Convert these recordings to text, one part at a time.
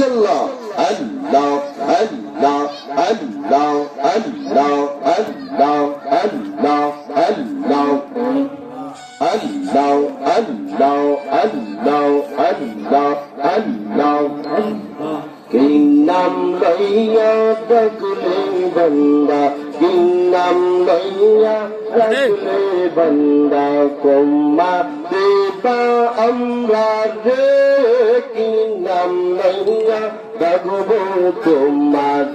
Allah, Allah, Allah, Allah, Allah, Allah, Allah, Allah. Allah, Allah, Allah, Allah, Allah. Kinh Nam lấy đất lê vần đà, Kinh Nam lấy đất lê vần đà, Cùng ma đi দেবা আমরা রে কি নাম লইয়া ডাকবো তোমার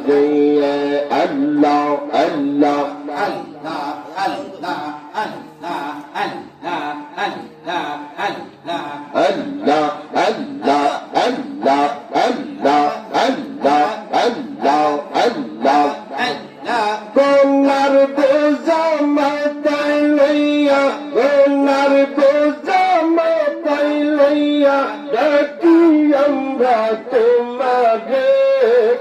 আল্লাহ আল্লাহ আল্লাহ আল্লাহ আল্লাহ আল্লাহ আল্লাহ আল্লাহ। আমরা তোমারে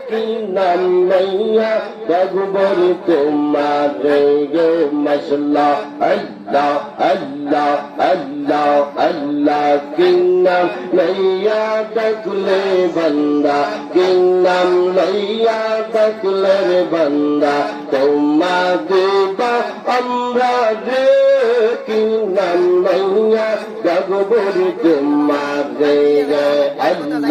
কি নাম লইয়া ডাকবর তোমারে গে মশলা। আল্লাহ আল্লাহ আল্লাহ আল্লাহ, কি নাম লইয়া ডাকলে বন্দা? কি নাম ডাকলে রে বন্দা? তোমা দেবা আমরা minh gặp vô đi tìm mà về Allah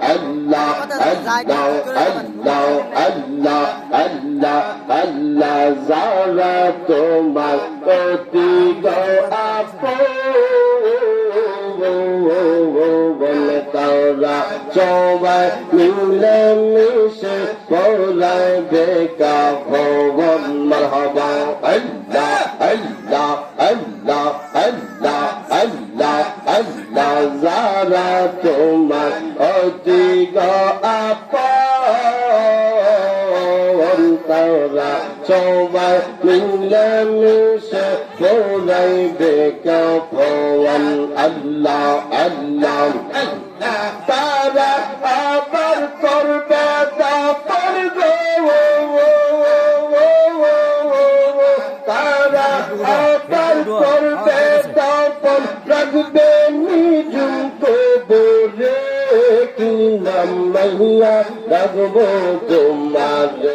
Allah Allah Allah Allah Allah Allah Allah lo anh lo anh lo anh là giáo ra tổ mà tôi đi đâu áp tạo ra cho vai mình lên mình sẽ bỏ lại về cả hồ vân mà họ vào anh Allah Allah Allah anh যারা তোমার অতি আপা তারা সবাই মিলে মিশে পড়াই বেকা ভগবান আল্লাহ আল্লাহ তারা কি নাম মাইয়া রাখব তোমার